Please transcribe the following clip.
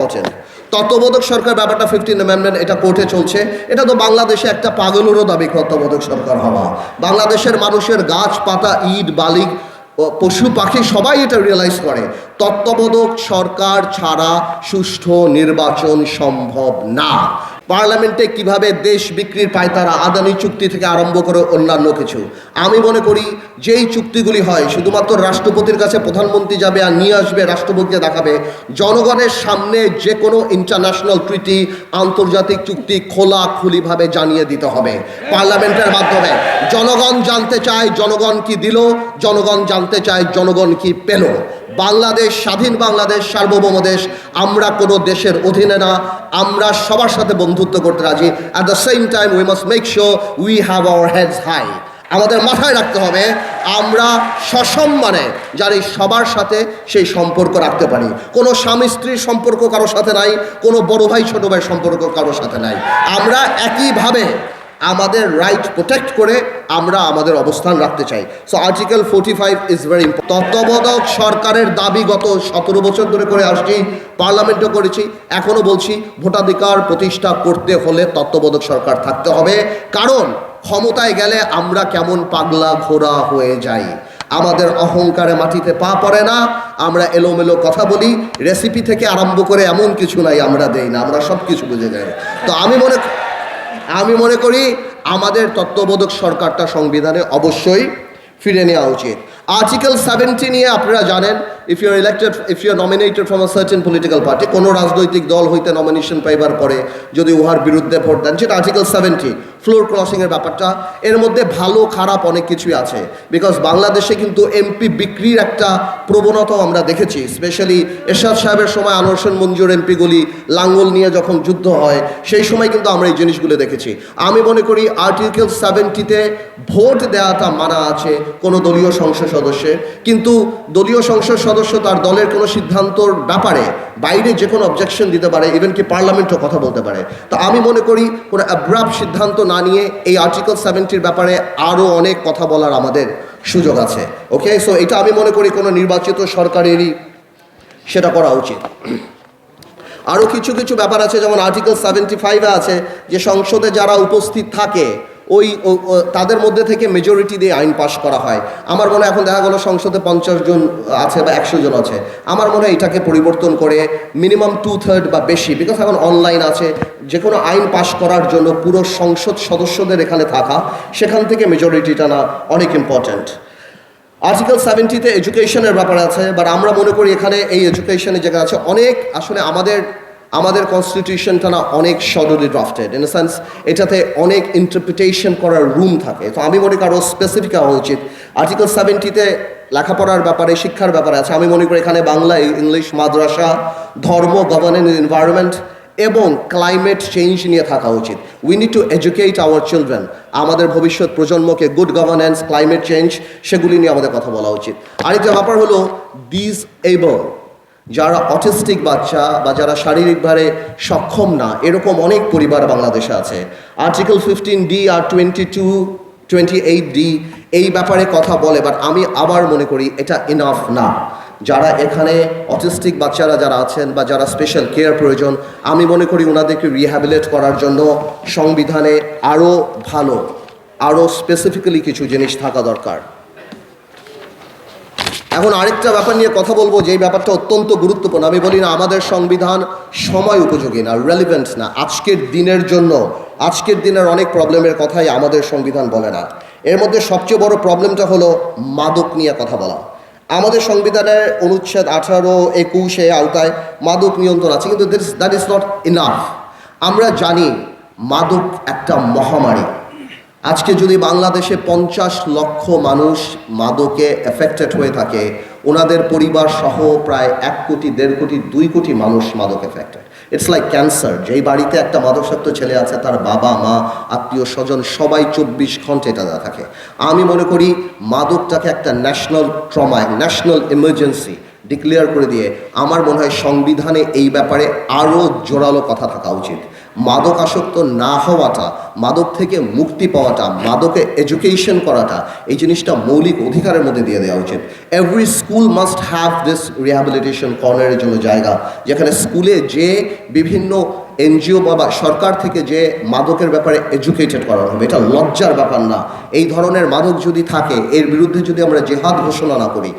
Important তত্ত্ববোধক সরকার ব্যাপারটা fifteen amendment এটা কোর্টে চলছে। এটা তো বাংলাদেশে একটা পাগলেরও দাবি, তত্ত্ববোধক সরকার হওয়া। বাংলাদেশের মানুষের গাছ, পাতা, ইট বালি পশু, পাখি সবাই এটা রিয়েলাইজ করে। তত্ত্ববোধক সরকার ছাড়া সুষ্ঠু নির্বাচন সম্ভব না। পার্লামেন্টে কীভাবে দেশ বিক্রির পায় তারা আদানি চুক্তি থেকে আরম্ভ করে অন্যান্য কিছু। আমি মনে করি, যেই চুক্তিগুলি হয়, শুধুমাত্র রাষ্ট্রপতির কাছে প্রধানমন্ত্রী যাবে আর নিয়ে আসবে, রাষ্ট্রপতিকে দেখাবে, জনগণের সামনে যে কোনো ইন্টারন্যাশনাল ট্রিটি আন্তর্জাতিক চুক্তি খোলা খুলিভাবে জানিয়ে দিতে হবে। পার্লামেন্টের মাধ্যমে। জনগণ জানতে চায় জনগণ কি দিল, জনগণ জানতে চায় জনগণ কি পেল। বাংলাদেশ, স্বাধীন বাংলাদেশ, সার্বভৌম দেশ, আমরা কোনো দেশের অধীনে না, আমরা সবার সাথে বন্ধুত্ব করতে রাজি। At the same time we must make sure we have our heads high আমাদের মাথায় রাখতে হবে, আমরা সসম্মানে যার এই সবার সাথে সেই সম্পর্ক রাখতে পারি। কোনো স্বামী স্ত্রীর সম্পর্ক কারোর সাথে নাই, কোনো বড় ভাই, ছোট ভাই সম্পর্ক কারোর সাথে নাই। আমরা একইভাবে আমাদের রাইট প্রোটেক্ট করে আমরা আমাদের অবস্থান রাখতে চাই। So article forty five is very তত্ত্বাবধায়ক সরকারের দাবি গত সতেরো বছর ধরে করে আসছি, পার্লামেন্টও করেছি, এখনও বলছি ভোটাধিকার প্রতিষ্ঠা করতে হলে তত্ত্বাবধায়ক সরকার থাকতে হবে। কারণ, ক্ষমতায় গেলে আমরা কেমন পাগলা ঘোরা হয়ে যাই। আমাদের অহংকারে মাটিতে পা পড়ে না, আমরা এলোমেলো কথা বলি রেসিপি থেকে আরম্ভ করে এমন কিছু নাই, আমরা দেই না, আমরা সব কিছু বুঝে যাই। তো আমি মনে আমি মনে করি আমাদের তত্ত্ববোধক সরকারটা সংবিধানে অবশ্যই ফিরে নেওয়া উচিত। আর্টিকেল সেভেন্টি নিয়ে আপনারা জানেন if you're elected if you're nominated from a certain political party কোনো রাজনৈতিক দল হইতে নমিনেশন পাইবার পরে যদি উহার বিরুদ্ধে ভোট দেন, সেটা আর্টিকেল সেভেন্টি ফ্লোর ক্রসিংয়ের ব্যাপারটা। এর মধ্যে ভালো, খারাপ অনেক কিছুই আছে। বিকজ বাংলাদেশে কিন্তু এমপি বিক্রির একটা প্রবণতাও আমরা দেখেছি। স্পেশালি এরশাদ সাহেবের সময় আনোয়ার মঞ্জুর এমপিগুলি লাঙ্গল নিয়ে যখন যুদ্ধ হয়, সেই সময় কিন্তু আমরা এই জিনিসগুলো দেখেছি। আমি মনে করি আর্টিকেল সেভেন্টিতে ভোট দেওয়াটা মানা আছে কোনো দলীয় সংসদ সদস্যের। কিন্তু দলীয় সংসদ সদস্য তার দলের কোনো সিদ্ধান্তর ব্যাপারে বাইরে যে কোনো অবজেকশন দিতে পারে ইভেন কি পার্লামেন্টও কথা বলতে পারে। তো আমি মনে করি কোনো অ্যাব্রাপ সিদ্ধান্ত না নিয়ে এই আর্টিকেল সেভেন্টির ব্যাপারে আরও অনেক কথা বলার আমাদের সুযোগ আছে ওকে সো এটা আমি মনে করি কোনো নির্বাচিত সরকারেরই সেটা করা উচিত। আরও কিছু কিছু ব্যাপার আছে, যেমন আর্টিকেল সেভেন্টি ফাইভে আছে যে সংসদে যারা উপস্থিত থাকে ওই তাদের মধ্যে থেকে মেজরিটি দিয়ে আইন পাশ করা হয়। আমার মনে এখন দেখা গেলো সংসদে পঞ্চাশ জন আছে বা একশো জন আছে। আমার মনে হয় এটাকে পরিবর্তন করে মিনিমাম টু থার্ড বা বেশি বিকজ এখন অনলাইন আছে। যে কোনো আইন পাশ করার জন্য পুরো সংসদ সদস্যদের এখানে থাকা, সেখান থেকে মেজরিটিটা না অনেক ইম্পর্ট্যান্ট আর্টিকেল সেভেন্টিতে এডুকেশনের ব্যাপার আছে বাট আমরা মনে করি এখানে এই এডুকেশনের জায়গা আছে অনেক, আসলে আমাদের আমাদের কনস্টিটিউশনটা না অনেক সডলি ড্রাফটেড ইন সেন্স এটাতে অনেক ইন্টারপ্রিটেশন করার রুম থাকে। তো আমি মনে করি আরও স্পেসিফিক হওয়া উচিত। আর্টিকেল সেভেন্টিতে লেখাপড়ার ব্যাপারে, শিক্ষার ব্যাপারে আছে। আমি মনে করি এখানে বাংলা, ইংলিশ, মাদ্রাসা, ধর্ম গভর্নেন্স এনভায়রনমেন্ট এবং ক্লাইমেট চেঞ্জ নিয়ে থাকা উচিত। We need to educate our children আমাদের ভবিষ্যৎ প্রজন্মকে গুড গভর্নেন্স ক্লাইমেট চেঞ্জ সেগুলি নিয়ে আমাদের কথা বলা উচিত। আরেকটা ব্যাপার হলো দিস এবল যারা অটিস্টিক বাচ্চা বা যারা শারীরিকভাবে সক্ষম না, এরকম অনেক পরিবার বাংলাদেশে আছে। আর্টিকেল ফিফটিন ডি আর twenty two, twenty eight D এই ব্যাপারে কথা বলে, বাট আমি আবার মনে করি এটা ইনাফ না। যারা এখানে অটিস্টিক বাচ্চারা যারা আছেন বা যারা স্পেশাল কেয়ার প্রয়োজন, আমি মনে করি ওনাদেরকে রিহ্যাবিলেট করার জন্য সংবিধানে আরও ভালো আরও স্পেসিফিক্যালি কিছু জিনিস থাকা দরকার। এখন আরেকটা ব্যাপার নিয়ে কথা বলব যে ব্যাপারটা অত্যন্ত গুরুত্বপূর্ণ। আমি বলি না, আমাদের সংবিধান সময় উপযোগী না রেলিভেন্ট না। আজকের দিনের জন্য, আজকের দিনের অনেক প্রবলেমের কথাই আমাদের সংবিধান বলে না। এর মধ্যে সবচেয়ে বড় প্রবলেমটা হলো মাদক নিয়ে কথা বলা। আমাদের সংবিধানের অনুচ্ছেদ আঠারো একুশে আওতায় মাদক নিয়ন্ত্রণ আছে, কিন্তু দ্যাট ইজ নট ইনাফ আমরা জানি মাদক একটা মহামারী। আজকে যদি বাংলাদেশে পঞ্চাশ লক্ষ মানুষ মাদকে এফেক্টেড হয়ে থাকে, ওনাদের পরিবার সহ প্রায় এক কোটি, দেড় কোটি, দুই কোটি মানুষ মাদক এফেক্টেড ইটস লাইক ক্যান্সার যেই বাড়িতে একটা মাদকাসক্ত ছেলে আছে, তার বাবা, মা, আত্মীয়, স্বজন, সবাই চব্বিশ ঘণ্টা এটা থাকে। আমি মনে করি মাদকটাকে একটা national trauma national emergency declare করে দিয়ে আমার মনে হয় সংবিধানে এই ব্যাপারে আরও জোরালো কথা থাকা উচিত। মাদক আসক্ত না হওয়াটা, মাদক থেকে মুক্তি পাওয়াটা, মাদকে এডুকেশন করাটা, এই জিনিসটা মৌলিক অধিকারের মধ্যে দিয়ে দেওয়া উচিত। Every school must have this rehabilitation কর্নারের জন্য জায়গা, যেখানে স্কুলে যে বিভিন্ন এনজিও বা সরকার থেকে যে মাদকের ব্যাপারে এডুকেটেড করা হবে, এটা লজ্জার ব্যাপার না। এই ধরনের মাদক যদি থাকে, এর বিরুদ্ধে যদি আমরা জেহাদ ঘোষণা না করি